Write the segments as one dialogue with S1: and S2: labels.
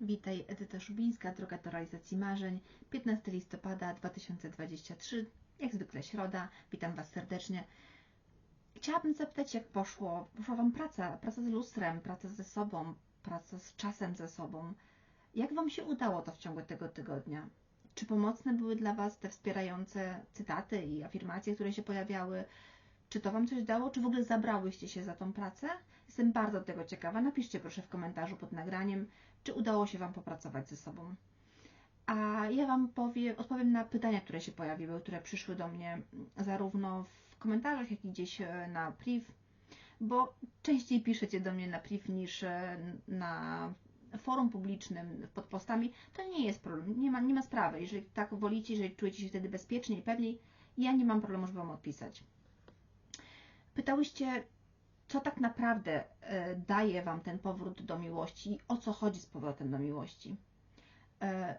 S1: Witaj, Edyta Szubińska, droga do realizacji marzeń. 15 listopada 2023, jak zwykle środa. Witam Was serdecznie. Chciałabym zapytać, jak poszło? Poszła Wam praca, praca z lustrem, praca ze sobą, praca z czasem ze sobą. Jak Wam się udało to w ciągu tego tygodnia? Czy pomocne były dla Was te wspierające cytaty i afirmacje, które się pojawiały? Czy to Wam coś dało, czy w ogóle zabrałyście się za tą pracę? Jestem bardzo tego ciekawa. Napiszcie proszę w komentarzu pod nagraniem, czy udało się Wam popracować ze sobą. A ja Wam powiem, odpowiem na pytania, które się pojawiły, które przyszły do mnie zarówno w komentarzach, jak i gdzieś e, na priv, bo częściej piszecie do mnie na priv niż e, na forum publicznym pod postami, to nie jest problem, nie ma, nie ma sprawy. Jeżeli tak wolicie, jeżeli czujecie się wtedy bezpiecznie i pewniej, ja nie mam problemu, żeby Wam odpisać. Pytałyście, co tak naprawdę e, daje Wam ten powrót do miłości i o co chodzi z powrotem do miłości. E,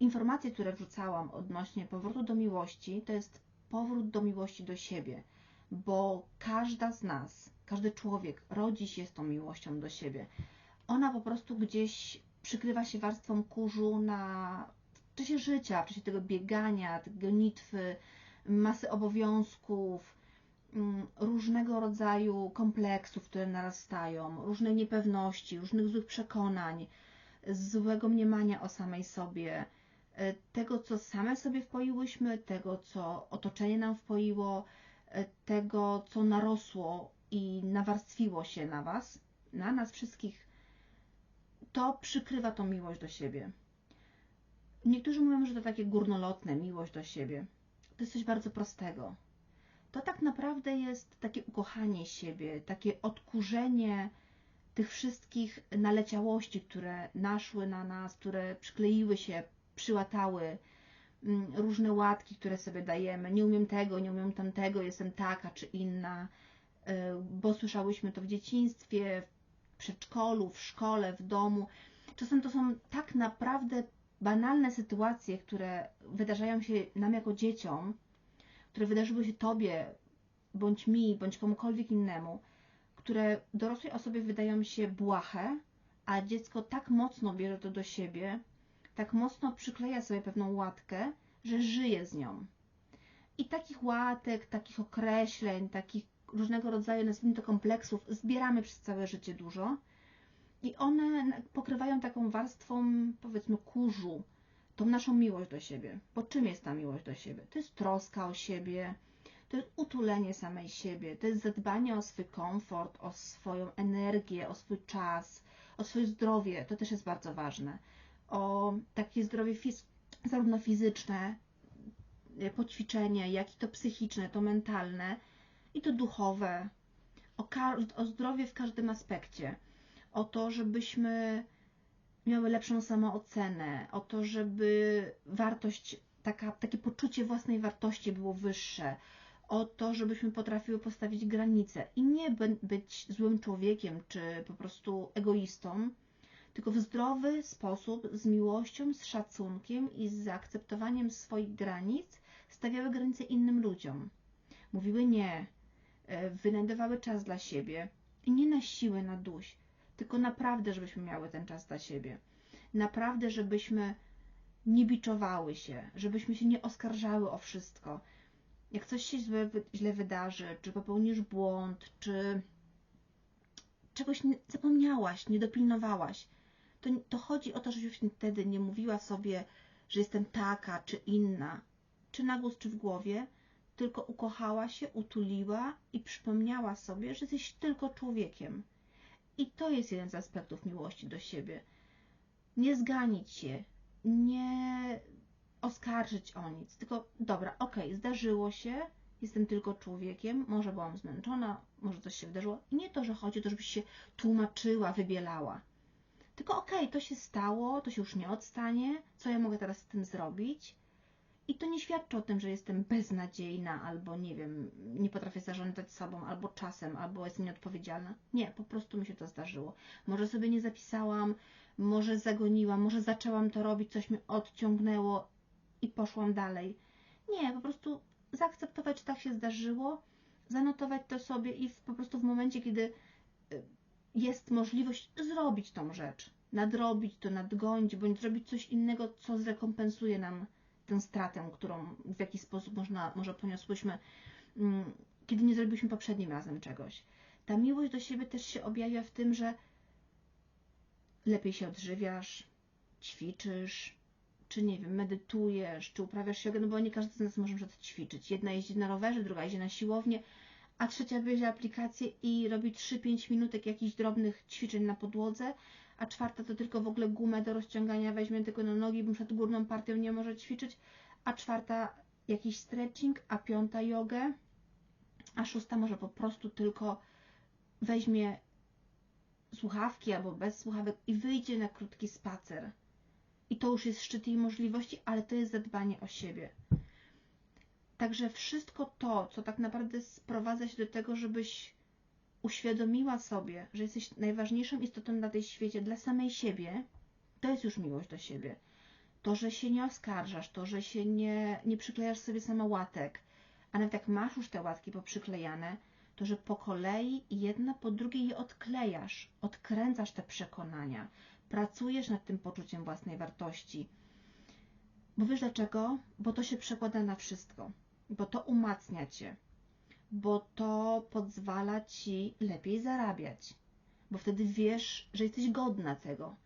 S1: informacje, które wrzucałam odnośnie powrotu do miłości, to jest powrót do miłości do siebie, bo każda z nas, każdy człowiek rodzi się z tą miłością do siebie. Ona po prostu gdzieś przykrywa się warstwą kurzu na w czasie życia, w czasie tego biegania, tej gonitwy, masy obowiązków, różnego rodzaju kompleksów, które narastają, różnej niepewności, różnych złych przekonań, złego mniemania o samej sobie, e, tego, co same sobie wpoiłyśmy, tego, co otoczenie nam wpoiło, e, tego, co narosło i nawarstwiło się na Was, na nas wszystkich, to przykrywa tą miłość do siebie. Niektórzy mówią, że to takie górnolotne, miłość do siebie. To jest coś bardzo prostego to tak naprawdę jest takie ukochanie siebie, takie odkurzenie tych wszystkich naleciałości, które naszły na nas, które przykleiły się, przyłatały, mm, różne łatki, które sobie dajemy. Nie umiem tego, nie umiem tamtego, jestem taka czy inna, y, bo słyszałyśmy to w dzieciństwie, w przedszkolu, w szkole, w domu. Czasem to są tak naprawdę banalne sytuacje, które wydarzają się nam jako dzieciom, które wydarzyły się Tobie, bądź mi, bądź komukolwiek innemu, które dorosłej osobie wydają się błahe, a dziecko tak mocno bierze to do siebie, tak mocno przykleja sobie pewną łatkę, że żyje z nią. I takich łatek, takich określeń, takich różnego rodzaju, nazwijmy to kompleksów, zbieramy przez całe życie dużo. I one pokrywają taką warstwą, powiedzmy, kurzu, tą naszą miłość do siebie. Bo czym jest ta miłość do siebie? To jest troska o siebie, to jest utulenie samej siebie, to jest zadbanie o swój komfort, o swoją energię, o swój czas, o swoje zdrowie. To też jest bardzo ważne. O takie zdrowie fiz zarówno fizyczne, e, poćwiczenie, jak i to psychiczne, to mentalne i to duchowe. O, o zdrowie w każdym aspekcie. O to, żebyśmy miały lepszą samoocenę, o to, żeby wartość, taka, takie poczucie własnej wartości było wyższe, o to, żebyśmy potrafiły postawić granice i nie być złym człowiekiem czy po prostu egoistą, tylko w zdrowy sposób, z miłością, z szacunkiem i z zaakceptowaniem swoich granic stawiały granice innym ludziom. Mówiły nie, e, wynajdowały czas dla siebie i nie na siłę, na duś, tylko naprawdę, żebyśmy miały ten czas dla siebie. Naprawdę, żebyśmy nie biczowały się, żebyśmy się nie oskarżały o wszystko. Jak coś się źle, źle wydarzy, czy popełnisz błąd, czy czegoś nie, zapomniałaś, nie dopilnowałaś, to, to chodzi o to, żebyś wtedy nie mówiła sobie, że jestem taka czy inna, czy na głos, czy w głowie, tylko ukochała się, utuliła i przypomniała sobie, że jesteś tylko człowiekiem i to jest jeden z aspektów miłości do siebie. Nie zganić się, nie oskarżyć o nic, tylko dobra, okej, okay, zdarzyło się, jestem tylko człowiekiem, może byłam zmęczona, może coś się wydarzyło. I nie to, że chodzi o to, żebyś się tłumaczyła, wybielała. Tylko okej, okay, to się stało, to się już nie odstanie, co ja mogę teraz z tym zrobić? I to nie świadczy o tym, że jestem beznadziejna, albo nie wiem, nie potrafię zarządzać sobą, albo czasem, albo jestem nieodpowiedzialna. Nie, po prostu mi się to zdarzyło. Może sobie nie zapisałam, może zagoniłam, może zaczęłam to robić, coś mi odciągnęło i poszłam dalej. Nie, po prostu zaakceptować, że tak się zdarzyło, zanotować to sobie i w, po prostu w momencie, kiedy y, jest możliwość zrobić tą rzecz, nadrobić to, nadgonić, bądź zrobić coś innego, co zrekompensuje nam tę stratę, którą w jakiś sposób można, może poniosłyśmy, mm, kiedy nie zrobiliśmy poprzednim razem czegoś. Ta miłość do siebie też się objawia w tym, że lepiej się odżywiasz, ćwiczysz, czy nie wiem, medytujesz, czy uprawiasz jogę, no bo nie każdy z nas może przed ćwiczyć. Jedna jeździ na rowerze, druga jeździ na siłownię, a trzecia bierze aplikację i robi 3-5 minutek jakichś drobnych ćwiczeń na podłodze, a czwarta to tylko w ogóle gumę do rozciągania weźmie tylko na nogi, bo przed górną partią nie może ćwiczyć, a czwarta jakiś stretching, a piąta jogę, a szósta może po prostu tylko weźmie słuchawki albo bez słuchawek i wyjdzie na krótki spacer. I to już jest szczyt jej możliwości, ale to jest zadbanie o siebie. Także wszystko to, co tak naprawdę sprowadza się do tego, żebyś uświadomiła sobie, że jesteś najważniejszą istotą na tej świecie dla samej siebie, to jest już miłość do siebie. To, że się nie oskarżasz, to, że się nie, nie przyklejasz sobie sama łatek, a nawet jak masz już te łatki poprzyklejane, to że po kolei jedna po drugiej je odklejasz, odkręcasz te przekonania, pracujesz nad tym poczuciem własnej wartości. Bo wiesz dlaczego? Bo to się przekłada na wszystko, bo to umacnia cię, bo to pozwala ci lepiej zarabiać, bo wtedy wiesz, że jesteś godna tego.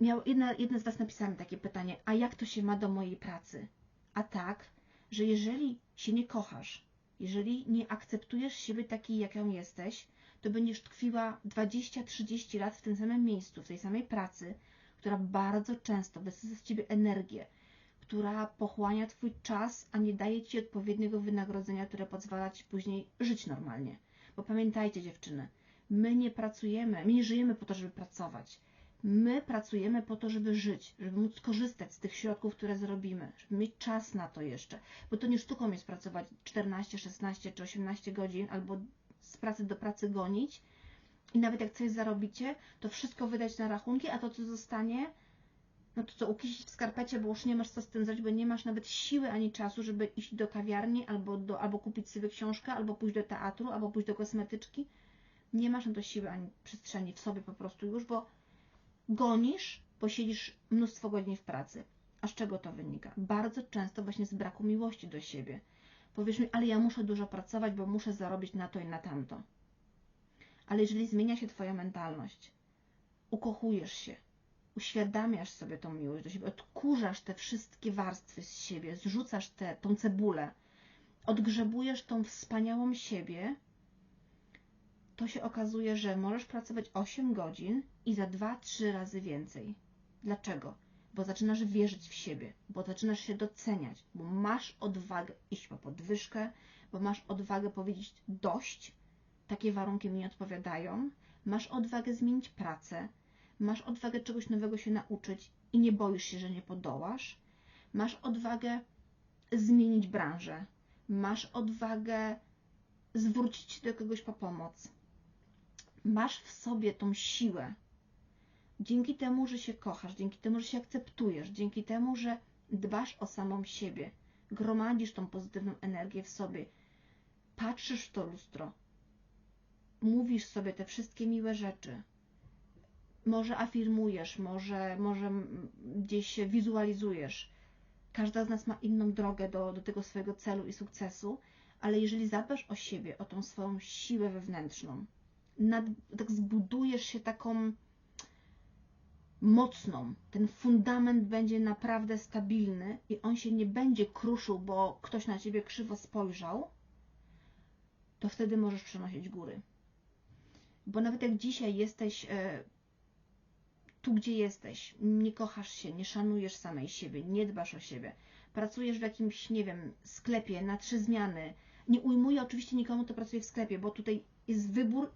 S1: Miał, jedna, jedna z Was napisała mi takie pytanie, a jak to się ma do mojej pracy? A tak, że jeżeli się nie kochasz, jeżeli nie akceptujesz siebie takiej, jaką jesteś, to będziesz tkwiła 20-30 lat w tym samym miejscu, w tej samej pracy, która bardzo często wysysa z ciebie energię, która pochłania twój czas, a nie daje ci odpowiedniego wynagrodzenia, które pozwala ci później żyć normalnie. Bo pamiętajcie, dziewczyny, my nie pracujemy, my nie żyjemy po to, żeby pracować. My pracujemy po to, żeby żyć, żeby móc korzystać z tych środków, które zrobimy, żeby mieć czas na to jeszcze, bo to nie sztuką jest pracować 14, 16 czy 18 godzin albo z pracy do pracy gonić i nawet jak coś zarobicie, to wszystko wydać na rachunki, a to co zostanie, no to co ukisić w skarpecie, bo już nie masz co z tym zrobić, bo nie masz nawet siły ani czasu, żeby iść do kawiarni albo, do, albo kupić sobie książkę, albo pójść do teatru, albo pójść do kosmetyczki. Nie masz na to siły ani przestrzeni w sobie po prostu już, bo gonisz, bo siedzisz mnóstwo godzin w pracy. A z czego to wynika? Bardzo często właśnie z braku miłości do siebie. Powiesz mi, ale ja muszę dużo pracować, bo muszę zarobić na to i na tamto. Ale jeżeli zmienia się Twoja mentalność, ukochujesz się, uświadamiasz sobie tą miłość do siebie, odkurzasz te wszystkie warstwy z siebie, zrzucasz tę tą cebulę, odgrzebujesz tą wspaniałą siebie, to się okazuje, że możesz pracować 8 godzin i za 2-3 razy więcej. Dlaczego? Bo zaczynasz wierzyć w siebie, bo zaczynasz się doceniać, bo masz odwagę iść po podwyżkę, bo masz odwagę powiedzieć dość, takie warunki mi nie odpowiadają, masz odwagę zmienić pracę, masz odwagę czegoś nowego się nauczyć i nie boisz się, że nie podołasz, masz odwagę zmienić branżę, masz odwagę zwrócić się do kogoś po pomoc, masz w sobie tą siłę. Dzięki temu, że się kochasz, dzięki temu, że się akceptujesz, dzięki temu, że dbasz o samą siebie, gromadzisz tą pozytywną energię w sobie, patrzysz w to lustro, mówisz sobie te wszystkie miłe rzeczy, może afirmujesz, może, może gdzieś wizualizujesz. Każda z nas ma inną drogę do, do tego swojego celu i sukcesu, ale jeżeli zadbasz o siebie, o tą swoją siłę wewnętrzną, nad, tak zbudujesz się taką mocną, ten fundament będzie naprawdę stabilny i on się nie będzie kruszył, bo ktoś na ciebie krzywo spojrzał, to wtedy możesz przenosić góry. Bo nawet jak dzisiaj jesteś e, tu, gdzie jesteś, nie kochasz się, nie szanujesz samej siebie, nie dbasz o siebie, pracujesz w jakimś, nie wiem, sklepie na trzy zmiany, nie ujmuję oczywiście nikomu, kto pracuje w sklepie, bo tutaj jest wybór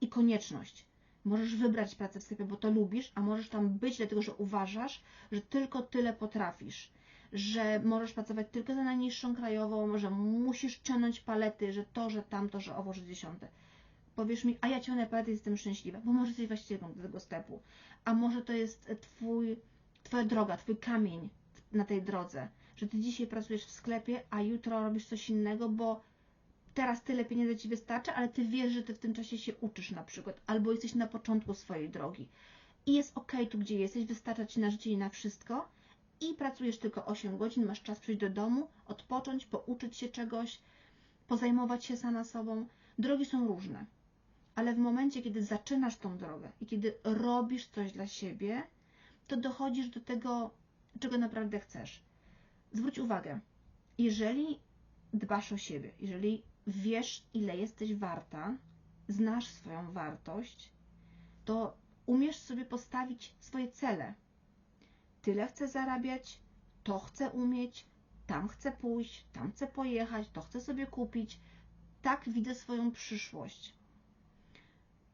S1: i konieczność. Możesz wybrać pracę w sklepie, bo to lubisz, a możesz tam być, dlatego że uważasz, że tylko tyle potrafisz, że możesz pracować tylko za najniższą krajową, że musisz ciągnąć palety, że to, że tamto, że owo, że dziesiąte. Powiesz mi, a ja palety i jestem szczęśliwa, bo może jesteś właścicielką tego sklepu, a może to jest twój, twoja droga, twój kamień na tej drodze, że ty dzisiaj pracujesz w sklepie, a jutro robisz coś innego, bo teraz tyle pieniędzy Ci wystarcza, ale Ty wiesz, że Ty w tym czasie się uczysz na przykład, albo jesteś na początku swojej drogi. I jest ok tu, gdzie jesteś, wystarcza Ci na życie i na wszystko. I pracujesz tylko 8 godzin, masz czas przyjść do domu, odpocząć, pouczyć się czegoś, pozajmować się sama sobą. Drogi są różne, ale w momencie, kiedy zaczynasz tą drogę i kiedy robisz coś dla siebie, to dochodzisz do tego, czego naprawdę chcesz. Zwróć uwagę, jeżeli dbasz o siebie, jeżeli wiesz, ile jesteś warta, znasz swoją wartość, to umiesz sobie postawić swoje cele. Tyle chcę zarabiać, to chcę umieć, tam chcę pójść, tam chcę pojechać, to chcę sobie kupić. Tak widzę swoją przyszłość.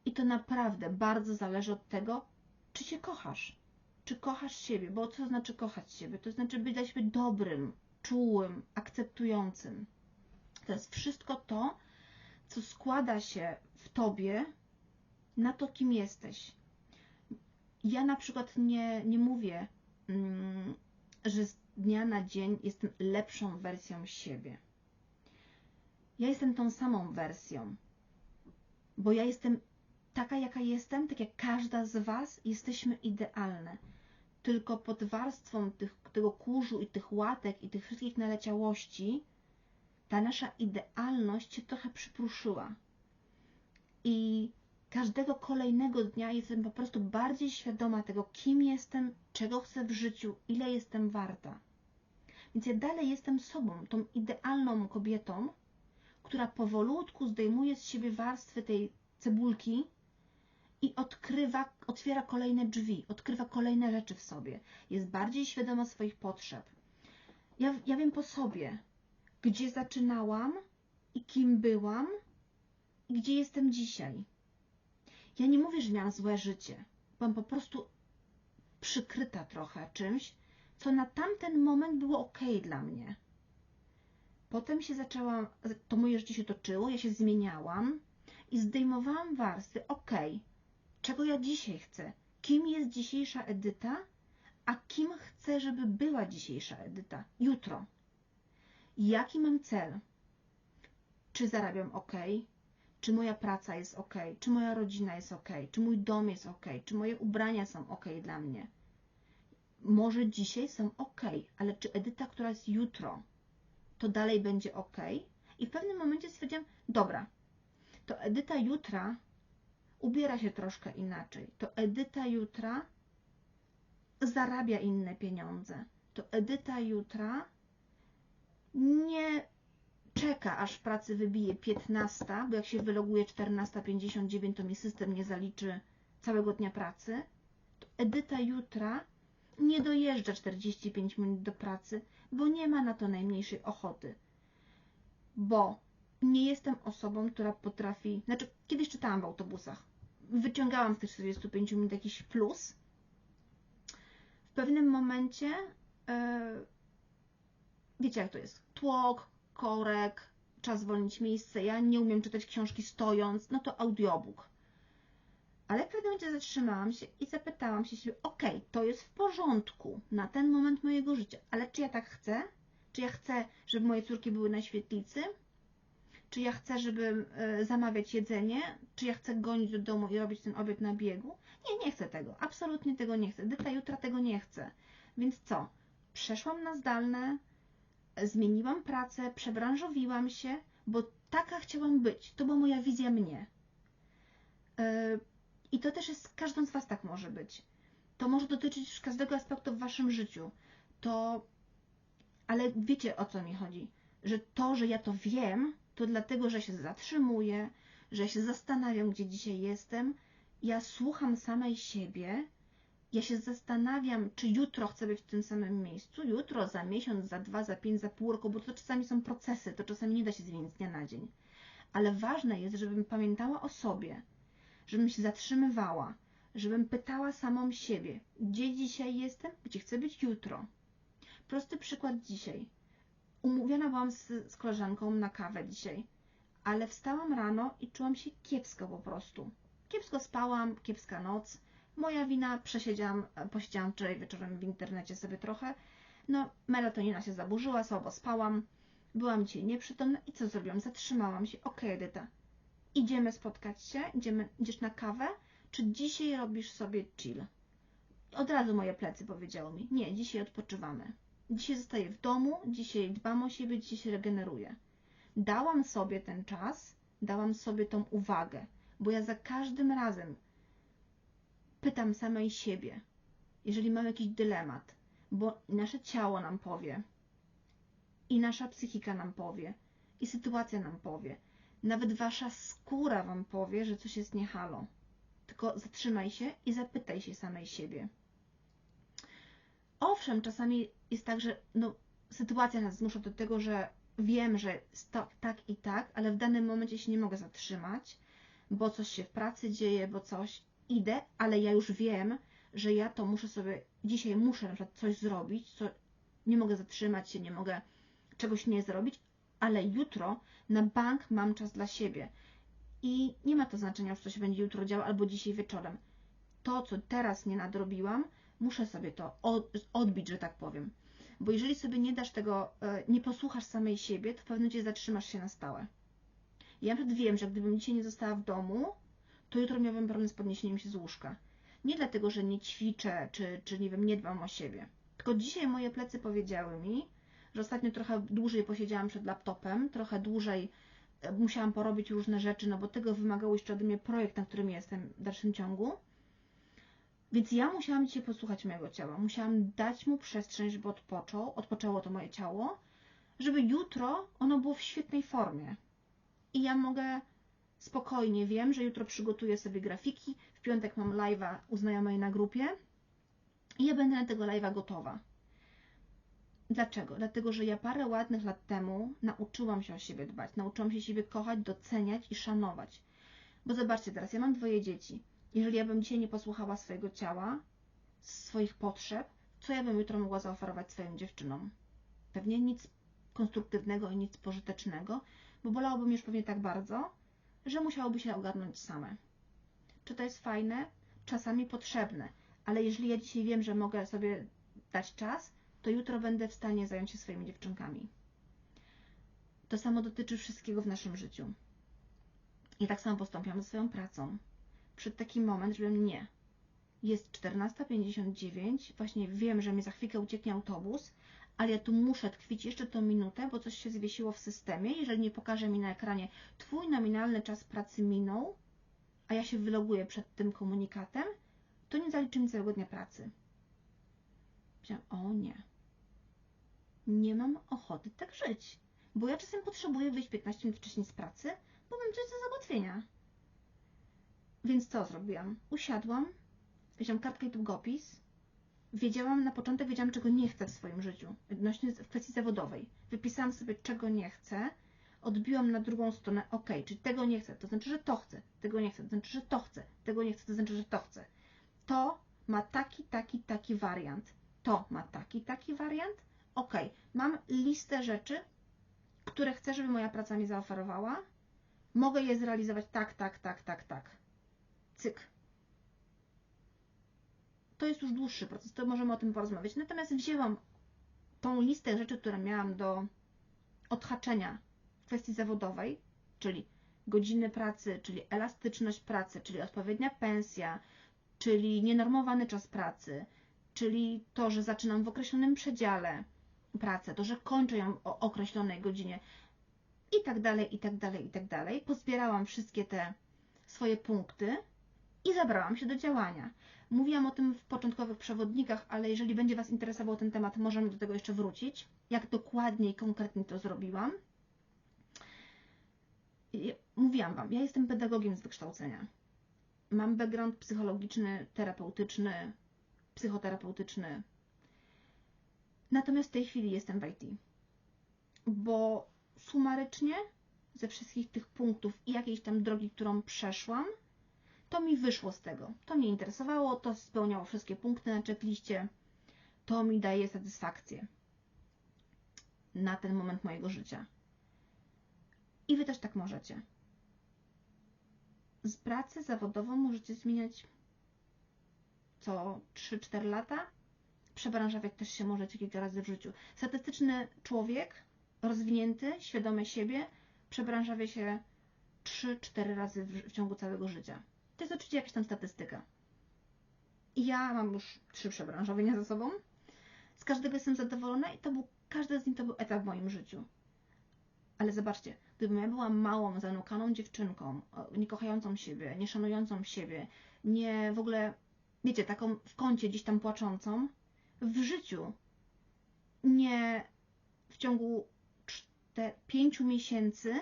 S1: I to naprawdę bardzo zależy od tego, czy się kochasz. Czy kochasz siebie, bo co znaczy kochać siebie? To znaczy być dla siebie dobrym, czułym, akceptującym. To jest wszystko to, co składa się w tobie na to, kim jesteś. Ja na przykład nie, nie mówię, mm, że z dnia na dzień jestem lepszą wersją siebie. Ja jestem tą samą wersją, bo ja jestem taka, jaka jestem, tak jak każda z Was, jesteśmy idealne. Tylko pod warstwą tych, tego kurzu i tych łatek i tych wszystkich naleciałości ta nasza idealność się trochę przypruszyła. I każdego kolejnego dnia jestem po prostu bardziej świadoma tego, kim jestem, czego chcę w życiu, ile jestem warta. Więc ja dalej jestem sobą, tą idealną kobietą, która powolutku zdejmuje z siebie warstwy tej cebulki i odkrywa, otwiera kolejne drzwi, odkrywa kolejne rzeczy w sobie. Jest bardziej świadoma swoich potrzeb. Ja, ja wiem po sobie, gdzie zaczynałam i kim byłam i gdzie jestem dzisiaj. Ja nie mówię, że miałam złe życie. Byłam po prostu przykryta trochę czymś, co na tamten moment było ok dla mnie. Potem się zaczęłam, to moje życie się toczyło, ja się zmieniałam i zdejmowałam warstwy, ok, czego ja dzisiaj chcę, kim jest dzisiejsza Edyta, a kim chcę, żeby była dzisiejsza Edyta jutro. Jaki mam cel? Czy zarabiam ok? Czy moja praca jest ok? Czy moja rodzina jest ok? Czy mój dom jest ok? Czy moje ubrania są ok dla mnie? Może dzisiaj są ok, ale czy Edyta, która jest jutro, to dalej będzie ok? I w pewnym momencie stwierdziłam, dobra, to Edyta jutra ubiera się troszkę inaczej. To Edyta jutra zarabia inne pieniądze. To Edyta jutra nie czeka, aż w pracy wybije 15, bo jak się wyloguje 14.59, to mi system nie zaliczy całego dnia pracy. To Edyta jutra nie dojeżdża 45 minut do pracy, bo nie ma na to najmniejszej ochoty. Bo nie jestem osobą, która potrafi. Znaczy, kiedyś czytałam w autobusach. Wyciągałam z tych 45 minut jakiś plus. W pewnym momencie. Yy, wiecie jak to jest, tłok, korek, czas zwolnić miejsce. Ja nie umiem czytać książki stojąc, no to audiobook. Ale w pewnym momencie zatrzymałam się i zapytałam się siebie, ok, to jest w porządku na ten moment mojego życia, ale czy ja tak chcę? Czy ja chcę, żeby moje córki były na świetlicy? Czy ja chcę, żeby e, zamawiać jedzenie? Czy ja chcę gonić do domu i robić ten obiad na biegu? Nie, nie chcę tego. Absolutnie tego nie chcę. Dyta jutra tego nie chcę. Więc co? Przeszłam na zdalne, zmieniłam pracę, przebranżowiłam się, bo taka chciałam być. To była moja wizja mnie. E, I to też jest, każdą z Was tak może być. To może dotyczyć każdego aspektu w Waszym życiu. To, ale wiecie o co mi chodzi? Że to, że ja to wiem, to dlatego, że się zatrzymuję, że się zastanawiam, gdzie dzisiaj jestem. Ja słucham samej siebie ja się zastanawiam, czy jutro chcę być w tym samym miejscu, jutro, za miesiąc, za dwa, za pięć, za pół roku, bo to czasami są procesy, to czasami nie da się zmienić z dnia na dzień. Ale ważne jest, żebym pamiętała o sobie, żebym się zatrzymywała, żebym pytała samą siebie, gdzie dzisiaj jestem, gdzie chcę być jutro. Prosty przykład dzisiaj. Umówiona byłam z, z koleżanką na kawę dzisiaj, ale wstałam rano i czułam się kiepsko po prostu. Kiepsko spałam, kiepska noc Moja wina, przesiedziałam, posiedziałam wczoraj wieczorem w internecie sobie trochę. No, melatonina się zaburzyła, słabo spałam. byłam dzisiaj nieprzytomna i co zrobiłam? Zatrzymałam się. Okej, okay, Edyta, idziemy spotkać się, idziemy, idziesz na kawę, czy dzisiaj robisz sobie chill? Od razu moje plecy powiedziały mi, nie, dzisiaj odpoczywamy. Dzisiaj zostaję w domu, dzisiaj dbam o siebie, dzisiaj się regeneruję. Dałam sobie ten czas, dałam sobie tą uwagę, bo ja za każdym razem pytam samej siebie, jeżeli mam jakiś dylemat, bo nasze ciało nam powie, i nasza psychika nam powie, i sytuacja nam powie, nawet wasza skóra wam powie, że coś jest niehalo. Tylko zatrzymaj się i zapytaj się samej siebie. Owszem, czasami jest tak, że no, sytuacja nas zmusza do tego, że wiem, że to, tak i tak, ale w danym momencie się nie mogę zatrzymać, bo coś się w pracy dzieje, bo coś idę, ale ja już wiem, że ja to muszę sobie, dzisiaj muszę na przykład coś zrobić, co nie mogę zatrzymać się, nie mogę czegoś nie zrobić, ale jutro na bank mam czas dla siebie. I nie ma to znaczenia już, co się będzie jutro działo albo dzisiaj wieczorem. To, co teraz nie nadrobiłam, muszę sobie to odbić, że tak powiem. Bo jeżeli sobie nie dasz tego, e, nie posłuchasz samej siebie, to w pewnym momencie zatrzymasz się na stałe. Ja nawet wiem, że gdybym dzisiaj nie została w domu, to jutro miałabym problem z podniesieniem się z łóżka. Nie dlatego, że nie ćwiczę, czy, czy nie wiem, nie dbam o siebie. Tylko dzisiaj moje plecy powiedziały mi, że ostatnio trochę dłużej posiedziałam przed laptopem, trochę dłużej e, musiałam porobić różne rzeczy, no bo tego wymagał jeszcze ode mnie projekt, na którym jestem w dalszym ciągu. Więc ja musiałam dzisiaj posłuchać mojego ciała. Musiałam dać mu przestrzeń, żeby odpoczął, odpoczęło to moje ciało, żeby jutro ono było w świetnej formie. I ja mogę spokojnie, wiem, że jutro przygotuję sobie grafiki, w piątek mam live'a u znajomej na grupie i ja będę na tego live'a gotowa. Dlaczego? Dlatego, że ja parę ładnych lat temu nauczyłam się o siebie dbać, nauczyłam się siebie kochać, doceniać i szanować. Bo zobaczcie teraz, ja mam dwoje dzieci. Jeżeli ja bym dzisiaj nie posłuchała swojego ciała, swoich potrzeb, co ja bym jutro mogła zaoferować swoim dziewczynom? Pewnie nic konstruktywnego i nic pożytecznego, bo bolałoby mnie już pewnie tak bardzo, że musiałoby się ogarnąć same. Czy to jest fajne? Czasami potrzebne, ale jeżeli ja dzisiaj wiem, że mogę sobie dać czas, to jutro będę w stanie zająć się swoimi dziewczynkami. To samo dotyczy wszystkiego w naszym życiu. I tak samo postąpiłam ze swoją pracą. Przed taki moment, żebym nie. Jest 14.59, właśnie wiem, że mi za chwilkę ucieknie autobus, ale ja tu muszę tkwić jeszcze tą minutę, bo coś się zwiesiło w systemie. Jeżeli nie pokaże mi na ekranie, Twój nominalny czas pracy minął, a ja się wyloguję przed tym komunikatem, to nie zaliczy mi całego dnia pracy. Powiedziałam, o nie, nie mam ochoty tak żyć, bo ja czasem potrzebuję wyjść 15 minut wcześniej z pracy, bo mam coś do załatwienia. Więc co zrobiłam? Usiadłam, wziąłam kartkę i długopis, wiedziałam na początek, wiedziałam, czego nie chcę w swoim życiu, odnośnie w kwestii zawodowej. Wypisałam sobie, czego nie chcę, odbiłam na drugą stronę, ok, czyli tego nie chcę, to znaczy, że to chcę, tego nie chcę, to znaczy, że to chcę, tego nie chcę, to znaczy, że to chcę. To ma taki, taki, taki wariant, to ma taki, taki wariant, ok, mam listę rzeczy, które chcę, żeby moja praca mi zaoferowała, mogę je zrealizować tak, tak, tak, tak, tak. Cyk. To jest już dłuższy proces, to możemy o tym porozmawiać. Natomiast wzięłam tą listę rzeczy, które miałam do odhaczenia w kwestii zawodowej, czyli godziny pracy, czyli elastyczność pracy, czyli odpowiednia pensja, czyli nienormowany czas pracy, czyli to, że zaczynam w określonym przedziale pracę, to, że kończę ją o określonej godzinie i tak dalej, i tak dalej, i tak dalej. Pozbierałam wszystkie te swoje punkty i zabrałam się do działania. Mówiłam o tym w początkowych przewodnikach, ale jeżeli będzie Was interesował ten temat, możemy do tego jeszcze wrócić. Jak dokładnie i konkretnie to zrobiłam. Mówiłam Wam, ja jestem pedagogiem z wykształcenia. Mam background psychologiczny, terapeutyczny, psychoterapeutyczny. Natomiast w tej chwili jestem w IT. Bo sumarycznie ze wszystkich tych punktów i jakiejś tam drogi, którą przeszłam, to mi wyszło z tego. To mnie interesowało, to spełniało wszystkie punkty na checkliście. To mi daje satysfakcję na ten moment mojego życia. I Wy też tak możecie. Z pracy zawodową możecie zmieniać co 3-4 lata. Przebranżawiać też się możecie kilka razy w życiu. Statystyczny człowiek rozwinięty, świadomy siebie, przebranżawia się 3-4 razy w, w ciągu całego życia. To jest oczywiście jakaś tam statystyka. Ja mam już trzy przebranżowienia za sobą. Z każdego jestem zadowolona i to był, każdy z nich to był etap w moim życiu. Ale zobaczcie, gdybym ja była małą, zanukaną dziewczynką, nie kochającą siebie, nie szanującą siebie, nie w ogóle, wiecie, taką w kącie gdzieś tam płaczącą, w życiu nie w ciągu 5 miesięcy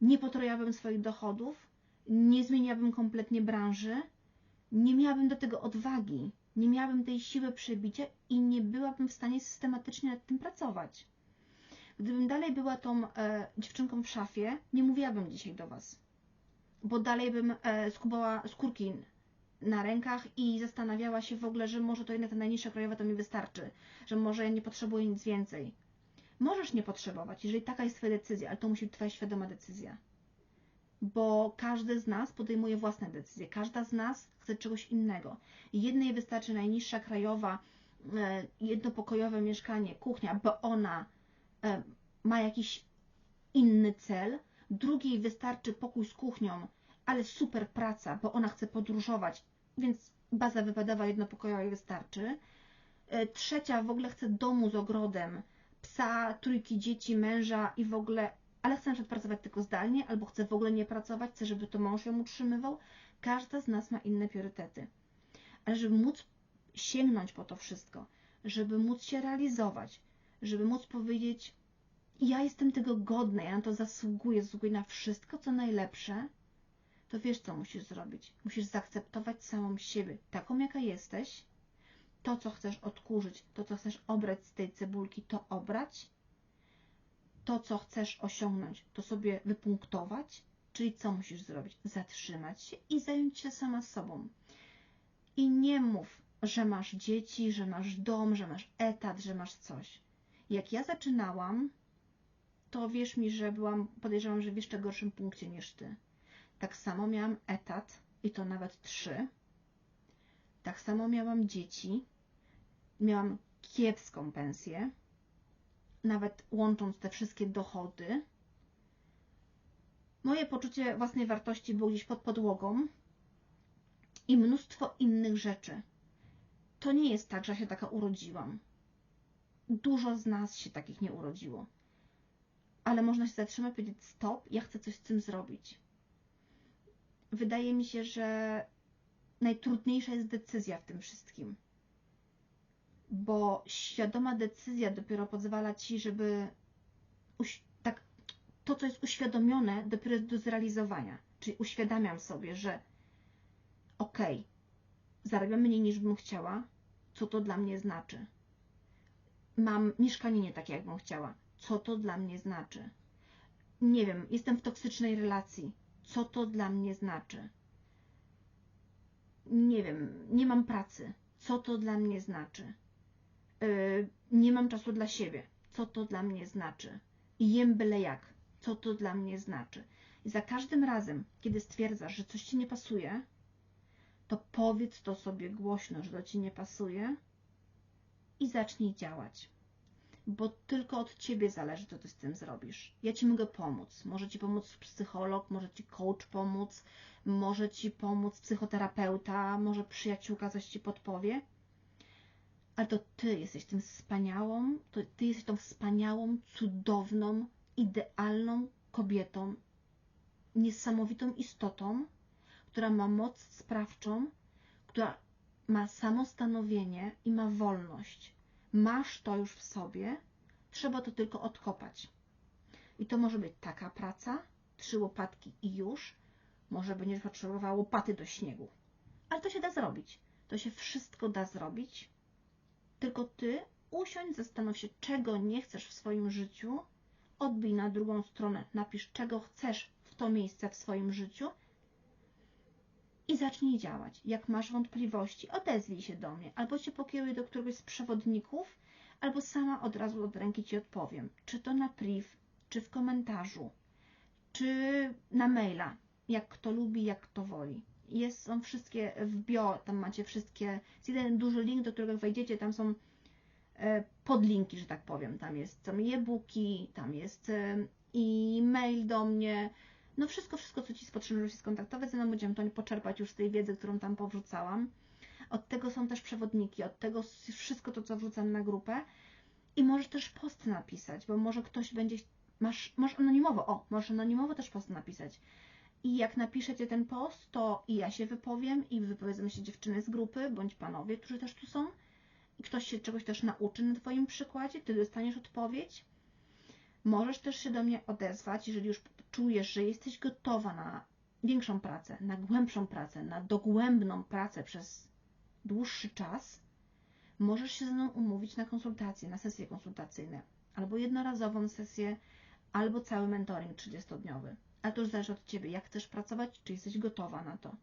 S1: nie potrojałabym swoich dochodów, nie zmieniałabym kompletnie branży, nie miałabym do tego odwagi, nie miałabym tej siły przebicia i nie byłabym w stanie systematycznie nad tym pracować. Gdybym dalej była tą e, dziewczynką w szafie, nie mówiłabym dzisiaj do Was, bo dalej bym e, skubała skórki na rękach i zastanawiała się w ogóle, że może to jednak ta najniższa krajowa to mi wystarczy, że może ja nie potrzebuję nic więcej. Możesz nie potrzebować, jeżeli taka jest Twoja decyzja, ale to musi być Twoja świadoma decyzja. Bo każdy z nas podejmuje własne decyzje, każda z nas chce czegoś innego. Jednej wystarczy najniższa krajowa, e, jednopokojowe mieszkanie, kuchnia, bo ona e, ma jakiś inny cel, drugiej wystarczy pokój z kuchnią, ale super praca, bo ona chce podróżować, więc baza wypadowa jednopokojowa wystarczy. E, trzecia w ogóle chce domu z ogrodem, psa, trójki dzieci, męża i w ogóle, ale chce na pracować tylko zdalnie, albo chce w ogóle nie pracować, chce, żeby to mąż ją utrzymywał. Każda z nas ma inne priorytety. Ale żeby móc sięgnąć po to wszystko, żeby móc się realizować, żeby móc powiedzieć, ja jestem tego godna, ja na to zasługuję, zasługuję na wszystko, co najlepsze, to wiesz, co musisz zrobić. Musisz zaakceptować samą siebie, taką, jaka jesteś, to, co chcesz odkurzyć, to, co chcesz obrać z tej cebulki, to obrać, to, co chcesz osiągnąć, to sobie wypunktować, czyli co musisz zrobić? Zatrzymać się i zająć się sama sobą. I nie mów, że masz dzieci, że masz dom, że masz etat, że masz coś. Jak ja zaczynałam, to wierz mi, że byłam, podejrzewam, że w jeszcze gorszym punkcie niż ty. Tak samo miałam etat i to nawet trzy. Tak samo miałam dzieci. Miałam kiepską pensję, nawet łącząc te wszystkie dochody. Moje poczucie własnej wartości było gdzieś pod podłogą i mnóstwo innych rzeczy. To nie jest tak, że ja się taka urodziłam. Dużo z nas się takich nie urodziło. Ale można się zatrzymać i powiedzieć: Stop, ja chcę coś z tym zrobić wydaje mi się, że najtrudniejsza jest decyzja w tym wszystkim. Bo świadoma decyzja dopiero pozwala ci, żeby tak, to, co jest uświadomione, dopiero jest do zrealizowania. Czyli uświadamiam sobie, że okej, okay, zarabiam mniej niż bym chciała, co to dla mnie znaczy. Mam mieszkanie nie takie, jak bym chciała. Co to dla mnie znaczy? Nie wiem, jestem w toksycznej relacji co to dla mnie znaczy. Nie wiem, nie mam pracy, co to dla mnie znaczy. Yy, nie mam czasu dla siebie, co to dla mnie znaczy. I jem byle jak, co to dla mnie znaczy. I za każdym razem, kiedy stwierdzasz, że coś ci nie pasuje, to powiedz to sobie głośno, że to ci nie pasuje i zacznij działać bo tylko od Ciebie zależy, co Ty z tym zrobisz. Ja Ci mogę pomóc. Może Ci pomóc psycholog, może Ci coach pomóc, może Ci pomóc psychoterapeuta, może przyjaciółka coś Ci podpowie. Ale to Ty jesteś tym wspaniałą, to Ty jesteś tą wspaniałą, cudowną, idealną kobietą, niesamowitą istotą, która ma moc sprawczą, która ma samostanowienie i ma wolność masz to już w sobie, trzeba to tylko odkopać. I to może być taka praca, trzy łopatki i już, może będziesz potrzebował łopaty do śniegu. Ale to się da zrobić. To się wszystko da zrobić. Tylko ty usiądź, zastanów się, czego nie chcesz w swoim życiu, odbij na drugą stronę, napisz, czego chcesz w to miejsce w swoim życiu i zacznij działać. Jak masz wątpliwości, odezwij się do mnie, albo się pokieruj do któregoś z przewodników, albo sama od razu od ręki Ci odpowiem. Czy to na priv, czy w komentarzu, czy na maila, jak kto lubi, jak kto woli. Jest, są wszystkie w bio, tam macie wszystkie, jest jeden duży link, do którego wejdziecie, tam są e, podlinki, że tak powiem. Tam jest tam e-booki, tam jest e, e-mail do mnie. No wszystko, wszystko, co Ci jest potrzebne, żeby się skontaktować ze będziemy to poczerpać już z tej wiedzy, którą tam powrzucałam. Od tego są też przewodniki, od tego wszystko to, co wrzucam na grupę. I możesz też post napisać, bo może ktoś będzie, masz, możesz anonimowo, o, możesz anonimowo też post napisać. I jak napiszecie ten post, to i ja się wypowiem, i wypowiedzą się dziewczyny z grupy, bądź panowie, którzy też tu są. I ktoś się czegoś też nauczy na Twoim przykładzie, Ty dostaniesz odpowiedź. Możesz też się do mnie odezwać, jeżeli już czujesz, że jesteś gotowa na większą pracę, na głębszą pracę, na dogłębną pracę przez dłuższy czas, możesz się ze mną umówić na konsultacje, na sesje konsultacyjne, albo jednorazową sesję, albo cały mentoring 30-dniowy. Ale to już zależy od Ciebie, jak chcesz pracować, czy jesteś gotowa na to.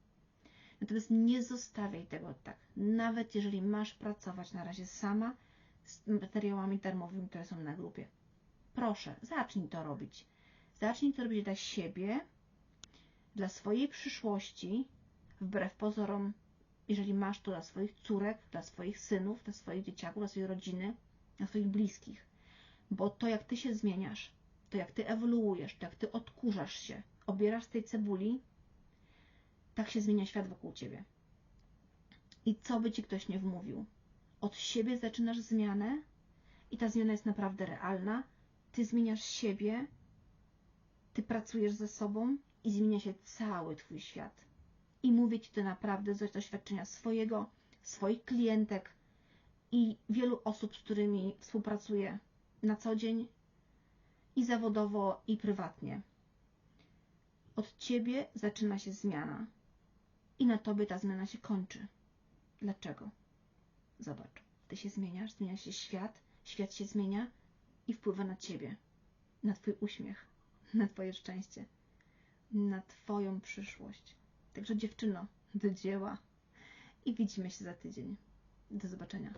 S1: Natomiast nie zostawiaj tego tak. Nawet jeżeli masz pracować na razie sama z materiałami darmowymi, które są na grupie. Proszę, zacznij to robić. Zacznij to robić dla siebie, dla swojej przyszłości, wbrew pozorom, jeżeli masz to dla swoich córek, dla swoich synów, dla swoich dzieciaków, dla swojej rodziny, dla swoich bliskich. Bo to, jak ty się zmieniasz, to jak ty ewoluujesz, to jak ty odkurzasz się, obierasz tej cebuli, tak się zmienia świat wokół ciebie. I co by ci ktoś nie wmówił? Od siebie zaczynasz zmianę i ta zmiana jest naprawdę realna. Ty zmieniasz siebie, ty pracujesz ze sobą i zmienia się cały twój świat. I mówię ci to naprawdę z doświadczenia swojego, swoich klientek i wielu osób, z którymi współpracuję na co dzień i zawodowo, i prywatnie. Od ciebie zaczyna się zmiana i na tobie ta zmiana się kończy. Dlaczego? Zobacz, ty się zmieniasz, zmienia się świat, świat się zmienia i wpływa na ciebie, na twój uśmiech, na twoje szczęście, na twoją przyszłość. Także dziewczyno, do dzieła i widzimy się za tydzień. Do zobaczenia.